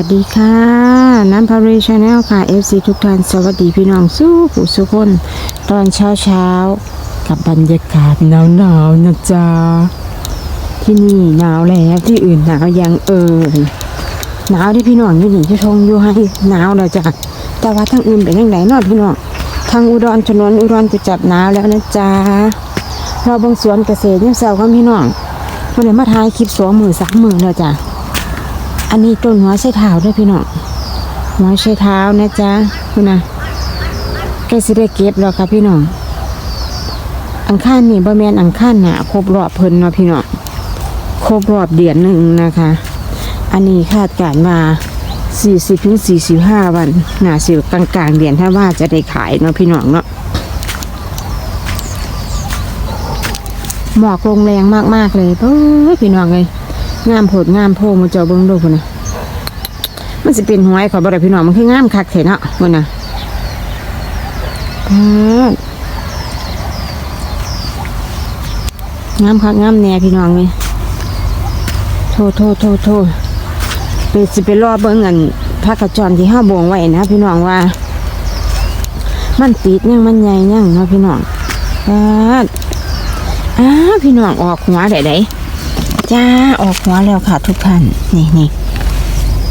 วัสดีค่ะน้ำพารีชาแนลค่ะ FC ทุกท่านสวัสดีพี่น้องสู้ผู้สุคน ตอนเช้าเช้ากับบรรยากาศหนาวหนาวนะจ๊ะที่นี่หนาวแล้วที่อื่นหนาวยังเอ่ยหนาวที่พี่น้องอยู่นี่ที่ชงอยู่ให้หนาวแล้วจ้ะแต่ว่าทางอื่นเป็นยังไงนอดพี่น้องทางอุดรถนวนอุดรจะจับหนาวแล้วนะจ๊ะเราบางสวนเกษตรยังเศร้ากันพี่น้องวันนี้มาถ่ายคลิปสองหมื่นสามหมื่นแล้วจ้ะ อันนี้ต้นหัวไชเท้าด้วยพี่น้องหัวไชเท้านะจ๊ะคุณนะใกล้สิได้เก็บแล้วค่ะพี่น้องอังคารนี่บ่แมนอังคารหนาครบรอบเพิ่นเนาะพี่น้องครบรอบเดือนหนึ่งนะคะ อันนี้คาดการมา40ถึง45 วันหนาสิกลางกลางๆเดือนถ้าว่าจะได้ขายเนาะพี่น้องเนาะหมอกลงแรงมากๆเลยเอ้ยพี่น้องเลย งามโพดงามโพมาเจอเบิ้งดูพุ่นนะมันสิเป็นหวยขอบ่ได้พี่น้องมันคืองามคักเถอะเนาะพุ่นนะงามคักงามแน่พี่น้องเลยโทษโทษโทษโทษไปสิไปรอเบิ้งเงินพระกระจรที่ห้าบวงไว้นะพี่น้องว่า มันติดยังมันใหญ่ยังเนาะพี่น้องอ้าพี่น้องออกหัวได้ได จ้าออกหัวแล้วค่ะ ทุกท่าน นี่นี่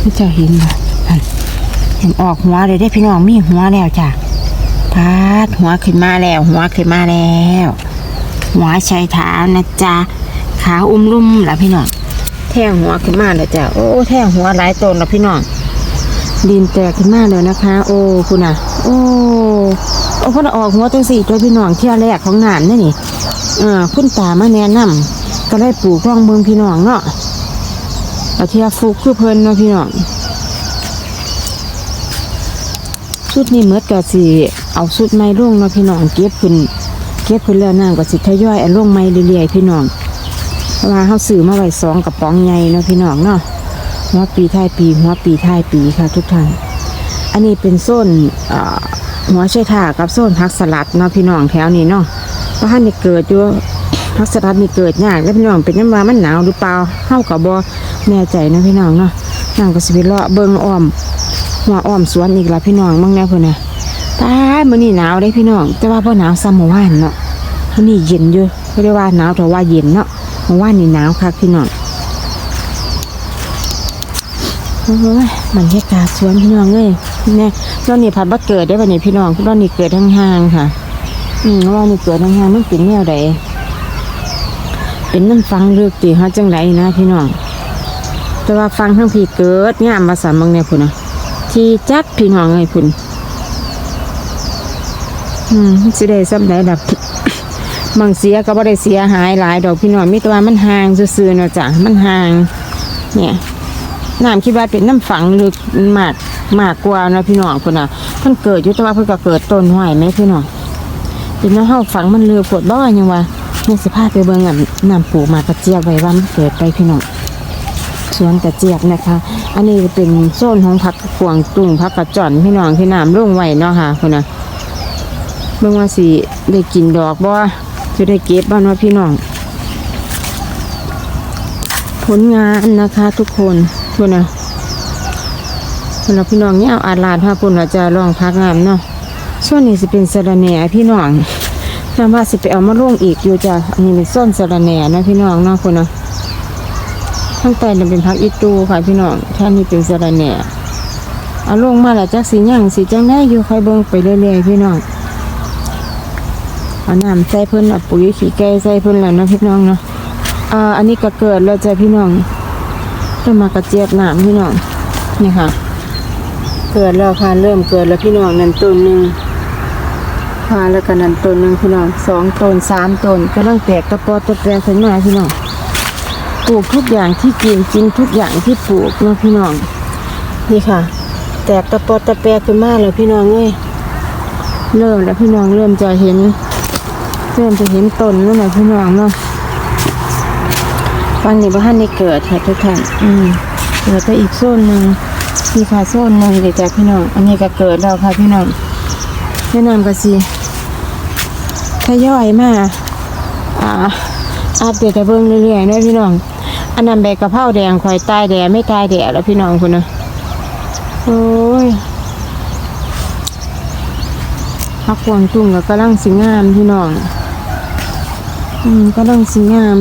พี่จะเห็นไหมเห็นออกหัวเลยได้พี่น้องมีหัวแล้วจ้ะพาดหัวขึ้นมาแล้ว หัวขึ้นมาแล้ว หัวชายเท้านะจ๊ะขาอุ้มลุ่มแล้วพี่น้องแท่งหัวขึ้นมาแล้วจ้ะโอ้แท่งหัวหลายต้นแล้วพี่น้องดินแตกขึ้นมาเลยนะคะ โอ้คุณอะ โอ้โอ้เพ่นออกหัวจังสี่ตัวพี่น้องเที่ยวแรกของงานนี่นี่เออคุณตามาแนะนำ ก็ได้ปลูกร่องเบิงพี่น้องเนาะอาเทียฟุกคือเพลินเนาะพี่น้องชุดนี้เมดก็สิเอาชุดไม้ร่วงเนาะพี่น้องเก็บขึ้นเก็บขึ้นแล้วนางก็สิทยอยเอาลงไม้เรื่อยๆพี่น้องเพราะว่าเขาซื้อมาไว้สองกระป๋องใหญ่เนาะพี่น้องเนาะหัวปีท้ายปีหัวปีท้ายปีค่ะทุกท่านอันนี้เป็นโซนเอ่อหัวไชเท่ากับโซนผักสลัดเนาะพี่น้องแถวนี้เนาะเพราะท่านได้เกิดอยู่ พักสลัดนี่เกิดยากแล้วพี่น้องเป็นยังว่ามันหนาวหรือเปล่าเข้ากับบอแน่ใจนะพี่น้องเนาะนั่งก็สิไปเลาะเบิ่งอ้อมหัวอ้อมสวนอีกละพี่น้องมั่งแน่เพื่อนนะตายมื้อนี้หนาวเลยพี่น้อง แต่ว่าพอหนาวซ้ำเมื่อวานเนาะมื้อนี้เย็นอยู่ไม่ได้ว่าหนาวแต่ว่าเย็นเนาะเมื่อวานนี่หนาวคักพี่น้องโอ้ยบรรยากาศสวนพี่น้องเลยเนี่ยตอนนี้ผัดบัเกิดได้ป่ะเนี่ยพี่น้องตอนนี้เกิดทั้งห่างๆค่ะ อืมว่านี่เกิดทั้งห่างๆมันเป็นแนวใด เป็นน้ำฟังเลือกตีฮะจังไรนะพี่น้อง แต่ว่าฟังทั้งพี่เกิดงามมาสามบางเนี่ยพุ่นนะที่จักพี่น้องไงพุ่นอืมสิได้ซ้ำไหนดับบางเสียก็บ่ได้เสียหายหลายดอกพี่น้องมีต่ว่ามันห่างซื่อๆเนาะจ้ะมันห่าง เนี่ยน้ำคิดว่าเป็นน้ำฝังลึกมากมากกว่านะพี่น้องพุ่นน่ะเพิ่นเกิดอยู่แต่ว่าเพิ่นก็เกิดต้นห้อยไหมพี่น้องเป็นน้ำเฮาฝังมันเลือกปวดบ่ยังว่า นี่สภาพไปเบิ่งอันน้ำปูมากระเจี๊ยบไว้ว่ามันเกิดไปพี่น้องสวนกระเจี๊ยบนะคะ อันนี้เป็นโซนของผักกวางตุ้งผักกระจ่อนพี่น้องที่น้ำร่วงไว้เนาะค่ะคุณนะเบิ่งว่าสิได้กินดอกบ่จะได้เก็บบ้านว่าพี่น้อง ผลงานนะคะทุกคนคุณนะคุณพี่น้องเนี่ยเอาอาลาดพาปุ่นเราจะลองพักงามเนาะส่วนนี้สิเป็นสะระแหน่พี่น้อง น้ำว่าสิไปเอามาล่วงอีกอยู่จ้ะอันนี้เป็นส้นสะระแหน่นะพี่น้องเนาะคุณเนาะข้างใต้เนี่ยเป็นพักอีตูค่ะพี่น้องท่านนี้เป็นสะระแหน่เอาลงมาแล้วจักสีย่างสีจังได้อยู่ค่อยเบิ่งไปเรื่อยๆพี่น้องเอาน้ำใส่เพิ่นเอาปุ๋ยขี้ไก่ใส่เพิ่นแล้วนะพี่น้องเนาะอ่าอันนี้ก็เกิดแล้วจ้ะพี่น้องต้นมากระเจี๊ยบน้ำพี่น้องนี่ค่ะ เกิดแล้วค่ะเริ่มเกิดแล้วพี่น้องนั่นต้นหนึ่ง พาแล้วกันนั่นต้นหนึ่งพี่น้องสองต้นสามต้นกำลังแตกตะปอตะแปรขึ้นมาพี่น้องปลูกทุกอย่างที่กินกินทุกอย่างที่ปลูกเนาะพี่น้องนี่ค่ะ แตกตะปอตะแปรขึ้นมาแล้วพี่น้องเอ้ยเริ่มแล้วพี่น้องเริ่มจะเห็น เริ่มจะเห็นต้นแล้วนะพี่น้องเนาะวันนี้บ้านนี่เกิดค่ะทุกท่านอืมเกิดไปอีกโซนหนึ่งนี่ค่ะโซนหนึ่งเดี๋ยวจ้ะพี่น้อง อันนี้ก็เกิดแล้วค่ะพี่น้องแนะนำกันสิ ยอยมาอ่าอัปเดตให้เบิ่งเรื่อยๆนะพี่น้อง อันนั้นใบกะเพราแดงข่อยตายแดดไม่ตายแดดแล้วพี่น้องคุณนะโอ้ยพักกวางตุ้งก็กำลังสิงามพี่น้อง อืมกำลังสิงาม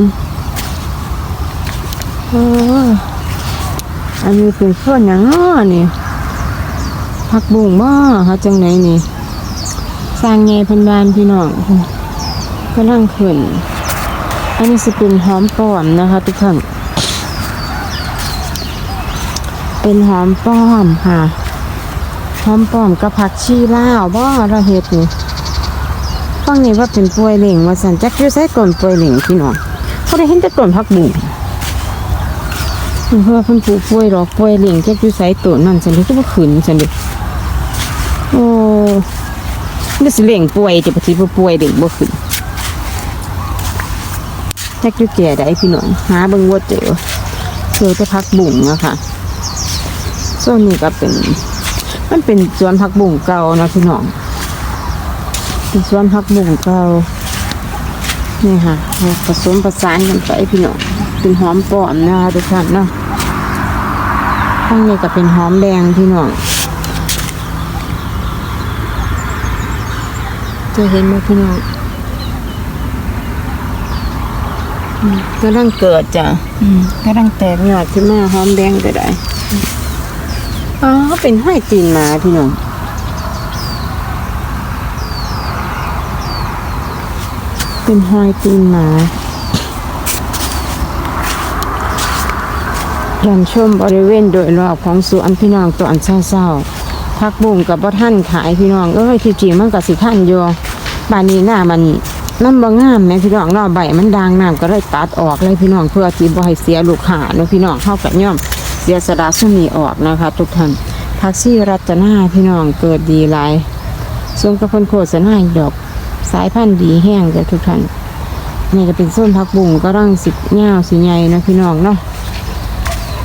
โอ้อันนี้เป็นส่วนอย่างน้อนี่ผักบุ้งบ่เขาจังไหนนี่สร้างไงพันบานพี่น้อง กำลังขึ้น อันนี้จะเป็นหอมป้อมนะคะ ทุกท่าน เป็นหอมป้อมค่ะ หอมป้อมกับผักชีลาวบ่เราเฮ็ดนี่ฟังนี่ว่าเป็นป่วยเหล่งว่าสันจักยูใส่ต้นป่วยเหล่งพี่น้องเขาได้เห็นแต่ต้นผักบุ้งเพื่อเพิ่นปลูกป่วยหรอกป่วยเหล่งจักยูใส่ต้นนั่นสันนี่ก็บ่ขึ้นสันดิโอ้นี่สิเหล่งป่วยจะปฏิบ่ป่วยเหล่งบ่ขึ้น จักยูแก่ได้พี่น้องหาเบิ่งบ่เจอเจอแต่ผักบุ้งอะค่ะส่วนนี้ก็เป็น มันเป็นสวนผักบุ้งเก่านะพี่น้องเป็นสวนผักบุ้งเก่านี่ค่ะผสมประสานกันไปพี่น้องเป็นหอมปลอมนะคะทุกท่านเนาะข้างนี้ก็เป็นหอมแดงพี่น้องจะเห็นไหมพี่น้องอืม กำลังเกิดจ้ะกำลังแตกยอดขึ้นมาหอมแดงก็ได้อ๋อเป็นห้อยตีนมาพี่น้องเป็นห้อยตีนหมายันชมบริเวณโดยรอบของสวนพี่น้องตอันเศร้าๆพักบุ้งกับบ่ท่านขายพี่น้องเอ้ยที่จริงมันก็สิท่านอยู่บานนี้หน้ามัน น้ำบ่งงามแม่พี่น้องเนาะใบมันดังน้ำก็เลยตัดออกเลยพี่น้องเพื่อที่บ่ให้เสียลูกค้าเนาะพี่น้องเข้ากับย่อมเสียสดาสุมีออกนะคะ ทุกท่านพักซี่รัตนาพี่น้องเกิดดีหลายส่วนกระพนโคสนาดอกสายพันธุ์ดีแห้งจ้ะทุกท่านนี่ก็เป็นส้นพักบุ่งก็ร่างสิเงาสีใหญ่นะพี่น้องเนาะ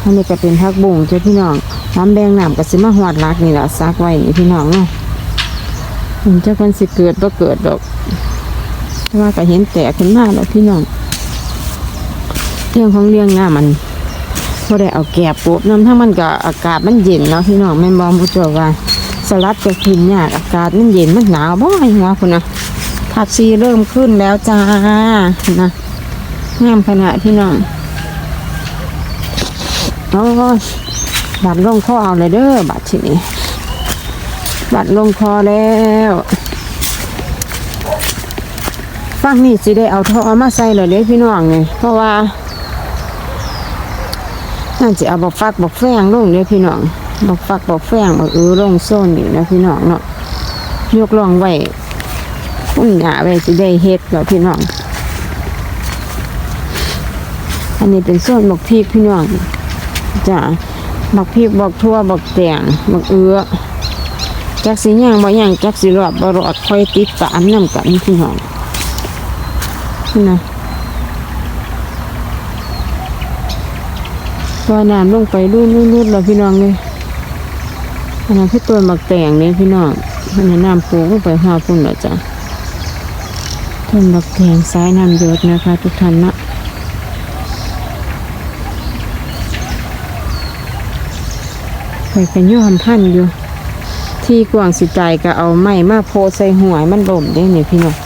อันนี้ก็เป็นพักบุ่งจ้ะพี่น้องหอมแดงหนามกับสิมาหอดรักนี่แหละซักไว้นี่พี่น้องเนาะมันจะกันสิเกิดบ่เกิดดอก แต่ว่าก็เห็นแตกขึ้นมาแล้วพี่น้องเรื่องของเรื่องงามันพอได้เอาแกบปุ๊บน้ำทั้งมันก็อากาศมันเย็นเนาะพี่น้องแม่บอมุจว่าสลัดจะกินยากอากาศมันเย็นมันหนาวบ่อยหัวคุณนะผักซีเริ่มขึ้นแล้วจ้านะงามขนาดพี่น้องโอ้บัดลงคอเอาเลยเด้อบัดทีนี้บัดลงคอแล้ว ฟังนี่สิได้เอาท่อมาใส่เลยเด้อพี่น้องไงเพราะว่าน่าจะเอาบอกฟักบอกแฟงลงเนี่ยพี่น้องบอกฟักบอกแฟงบอกเออลงโซนนี่นะพี่น้องเนาะยกลองไว้คุ้นหยาไว้สิได้เฮ็ดแล้วพี่น้อง อันนี้เป็นโซนบอกพริกพี่น้องจ้ะบอกพริกบอกทั่วบอกแตงบอกเอือจักสีย่างบ่ย่างจักสีรอดบ่รอดคอยติดตามน้ำกันพี่น้อง นี่นะว่าน้ำลงไปรูดรูดรูดแล้วพี่น้องเลยอันนั้นพี่ตัวหมักแตงเนี่ยพี่น้องอันนี้น้ำปูลงไปห้าปุ่นแล้วจ้ะต้นหมักแตงซ้ายน้ำหยดนะคะ ทุกท่านนะไปกันย่อมพันอยู่ ที่กวางสิใจก็เอาไม้มาโพใส่หัวให้มันบ่มได้เนี่ยพี่น้อง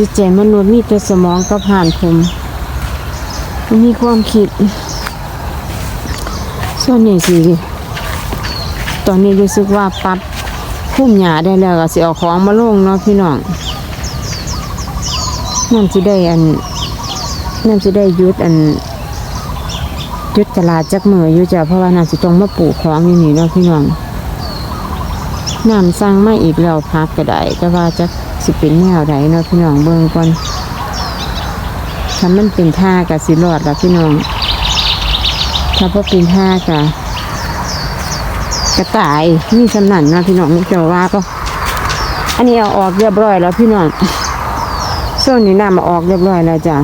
จิตใจมนุษย์มีแต่สมองกับผ่านผมมีความคิด ส่วนนี้สิตอนนี้รู้สึกว่าปรับพุ่มหยาได้แล้วก็สิเอาของมาลงเนาะพี่น้องนั่นสิได้อันนั่นสิได้ยุดอันยุดตลาดจักมืออยู่จ้ะเพราะว่าน่าสิต้องมาปลูกของอยู่นี่เนาะพี่น้องน้ำสร้างมาอีกแล้วพักก็ได้แต่ว่าจะ สิเป็นแนวใดเนาะพี่น้องเบิ่งก่อนถ้ามันเป็นท่ากับสิรอดละพี่น้อง ถ้าพอเป็นท่ากับกระต่ายมีสำนันนะพี่น้องเจ้าว่าก็อันนี้เอาออกเรียบร้อยแล้วพี่น้องส่วนนี้น้ำมาออกเรียบร้อยแล้วจ้ะ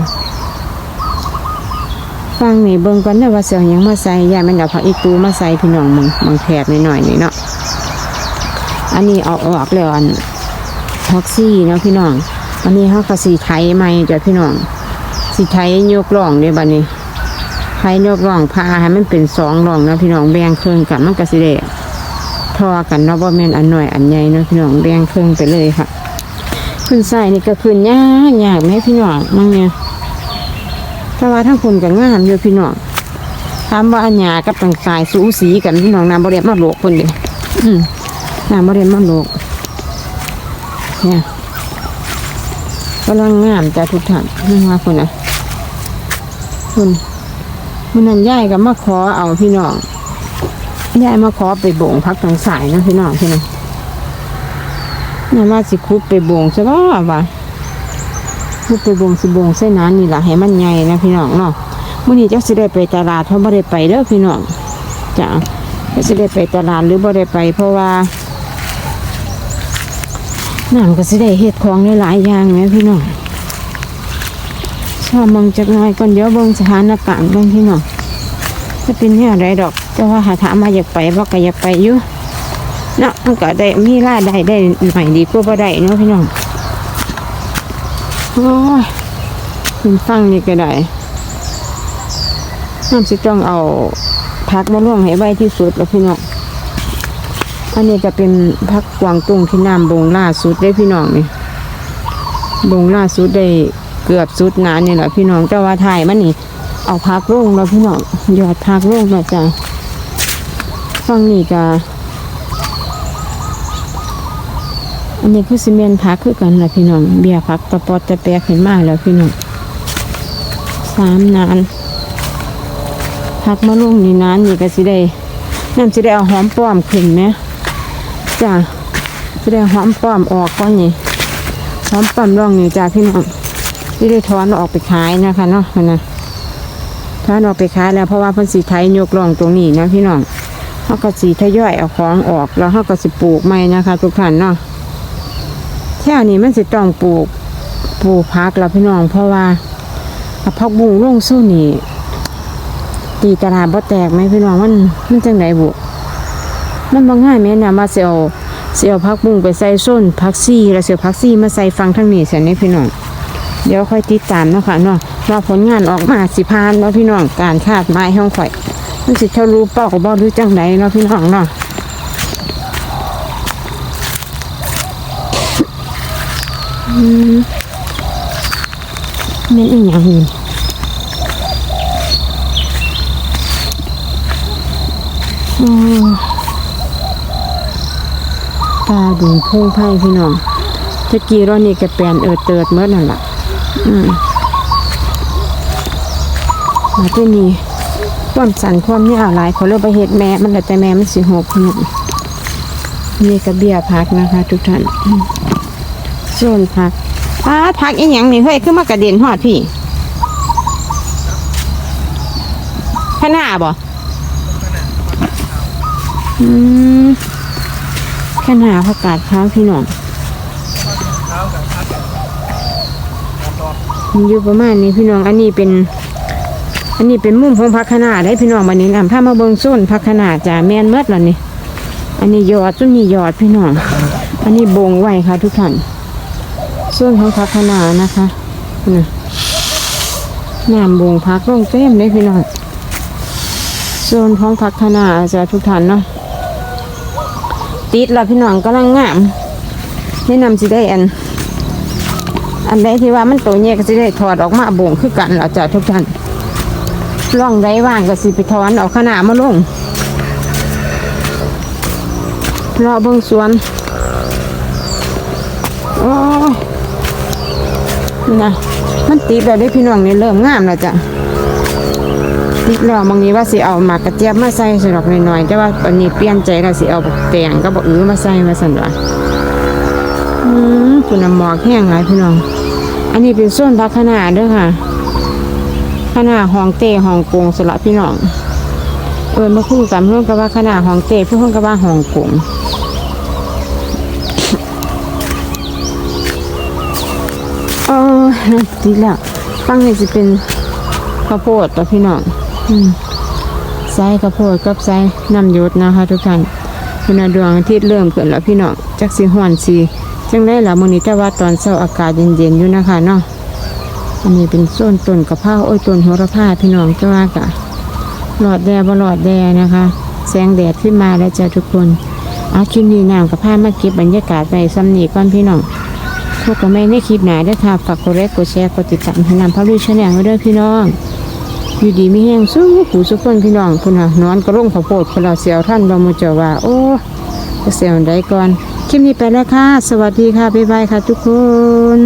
ฟังนี่เบิ่งก่อนนะว่าเสียงยังมาใส่ยายมันเอาผักอีตูมาใส่พี่น้องมึงมึงแผดหน่อยๆนี่เนาะอันนี้เอาออกแล้วอัน ท็อกซี่เนาะพี่น้องอันนี้เขาก็สีไทยใหม่จ้ะพี่น้องสิไทยยกล่องเนี่ยบัดนี้ใครยกร่องพาให้มันเป็นสองร่องเนาะพี่น้องแบ่งเครื่องกันมันก็สิได้ทอกันเนาะบ่แม่นอันหน้อยอันใหญ่เนาะพี่น้องแบ่งเครื่องไปเลยค่ะขึ้นใส่นี่ก็ขึ้นยากยากไหมพี่น้องมั่งเนี่ยแต่ว่าทั้งคนก็งามอยู่พี่น้องถามว่าอันหยากับต่างสายสูสีกันพี่น้องน้ำบริเวณมาโลกคนเดียวอืมน้ำบริเวณมาโลก เนี่ยกำลังงามจ้ะทุกท่านนี่ว่าคนนะคุณมันนั่นย่ายกับมาขอเอาพี่น้องย่ายมาขอไปโบ่งพักทางสายนะพี่น้องพี่น้องน่ามาสิคุดไปโบงใช่ป่ะวะคุดไปโบงสิโบงใส่น้ำนี่แหละให้มันใหญ่นะพี่น้องเนาะมื้อนี้จักสิได้ไปตลาดเพราะบ่ได้ไปเด้อพี่น้องจ้ะจักสิได้ไปตลาดหรือบ่ได้ไป เพราะว่า น้ำก็สิได้เฮ็ดของหลายๆอย่างแหมพี่น้องชอบเบิ่งจักหน่อยก่อนเดี๋ยวเบิ่งสถานการณ์เบิ่งพี่น้องจะเป็นแนวใดดอกแต่ว่าหาถามมาอยากไปบ่ก็อยากไปอยู่เนาะมันก็ได้มีราได้ได้ใหน่ดีกว่าบ่ได้เนาะพี่น้องโอ้ยคุณฟังนี่ก็ได้น้ำสิต้องเอาพักมาล่วงให้ไวที่สุดแล้วพี่น้อง อันนี้จะเป็นพักกวางตุ้งที่น้ำบงล่าสุดได้พี่น้องนี่บงล่าสุดได้เกือบสุดนานนี่แหละพี่น้องแต่ว่าถ่ายมันนี่เอาพักลงแล้วพี่น้องยอดพักลงแล้วจ้ะฟังนี่ก็อันนี้คือซีเมนต์พักคือกันแหละพี่น้องเบียร์พักตะปอตะแปรขึ้นมาแล้วพี่น้องสามนานพักมาลงนี่นานนี่ก็สิได้น้ำสิได้เอาหอมป้อมขึ้นไหม จ้าสิได้เอาหอมป้อมออกก่อนนี่หอมป้อมร่องนี่จ้าพี่น้องสิได้ถอนออกไปขายนะคะเนาะนนะถอนออกไปขายแล้วเพราะว่าพันสีไทยยกร่องตรงนี้นะพี่น้องเขาก็สีทยอยเอาของออกแล้วเขาก็สิปลูกใหม่นะคะ ทุกท่านเนาะแถวนี้มันสิต้องปลูกปลูกพักแล้วพี่น้อง เพราะว่าพักบุ้งลงสู้นี่ตีตลาดบ่แตกไหมพี่น้องมันมันจังไดบุ มันบ่ง่ายแม่นนะมาเสียวเสียวพักบุ้งไปใส่ส้นพักซี่แล้วเสียวพักซี่มาใส่ฟังทั้งนี้เสียนี่พี่น้องเดี๋ยวค่อยติดตามนะคะเนาะว่าผลงานออกมาสิพานเนาะพี่น้องการคาดไม้ห้องข่อยมันสิเท่ารู้เป้าบ่รือจังไดเนาะพี่น้องเนาะเม่นอีหยังนี่โอ้ตาดูพุ่งไพ่พี่น้องตะกี้รอนี่กระแปลนเอิดเติดเมื่อนั่นแหละอืมมาที่นี่ความสันความยาหลายเขาเลยไปเห็ดแม่มันแต่แม่มันสิหกพี่นี่กระเบียพักนะคะ ทุกท่านส่วนพักป้าพักอีหยังนี่เฮ้ยขึ้นมากระเด็นหอดพี่ขนาบ่อืม ขนาผักกาดขาวพี่น้องมันอยู่ประมาณนี้พี่น้อง อันนี้เป็น อันนี้เป็นมุมของพักขนาดได้พี่น้องวันนี้นำถ้ามาเบิ่งส้นพักขนาดจะแมนเมดแล้วนี่ อันนี้ยอดส้นนี้ยอดพี่น้อง อันนี้บงไว้ค่ะทุกท่านส่วนของพักขนาดนะคะนะน้ำบงพักลงเต็มเลยพี่น้องส่วนของพักขนาดจะทุกท่านเนาะ ติดแล้วพี่น้องกำลังงามแนะนำสิได้อัน อันใดที่ว่ามันโตเนี่ยก็สิได้ถอดออกมาบ่งคือกันแล้วจ้ะทุกท่านร่องไรว่างก็สิไปถอนออกขนาดมาลงรอเบิ่งสวนโอ้ยนี่นะมันติดแล้วได้พี่น้องนี่เริ่มงามแล้วจ้ะ ติดแล้วบางนี้ว่าสิเอาหมากกระเจี๊ยบมาใส่สำหรับน่อยๆแต่ว่าอันนี้เปลี่ยนใจแล้วสิเอาบักแตงก็บอกอื้อมาใส่มาสั่นว่าอืมคุณน้ำหมอกแห้งหลายพี่น้อง อันนี้เป็นส้นพักขนาดด้วยค่ะขนาดห้องเต้ห้องกงสละพี่น้องเออมาคู่กันเพื่อนกับว่าขนาดห้องเต้เพื่อนกับว่าห้องกงเออดีแล้วฟังนี่สิเป็นข้าวโพดต่อพี่น้อง ใส่ข้าวโพดกับใส่น้ำหยศนะคะทุกท่านคุณดวงอาทิตย์เริ่มเกิดแล้วพี่น้องจักสีหวนสีจังได้แล้วมื้อนี้แต่ว่าตอนเช้าอากาศเย็นๆอยู่นะคะเนาะอันนี้เป็นส้นต้นกระเพราโอ้ยต้นโหระพาพี่น้องก็ว่ากะหลอดแดดบหลอดแดดนะคะ แสงแดดขึ้นมาแล้วจ้ะทุกคนอาคลิปนี้น้ำกับผ้ามาเก็บบรรยากาศไปซ้ำนีก่อนพี่น้องพวกกับแม่ในคลิปหนได้อค่ะฝากกดไลค์กดแชร์กดติดตามให้นำพระลุยชาแนลไว้ด้วยพี่น้อง อยู่ดีมีแห้งสู้หูสุกคนพี่น้องทุน่ะนอนกระร่งข้าวโพดคนเราเสียวท่านบามาเจาว่า โอ้เสียวได้ก่อน คลิปนี้ไปแล้วค่ะ สวัสดีค่ะ บ๊ายบายค่ะทุกคน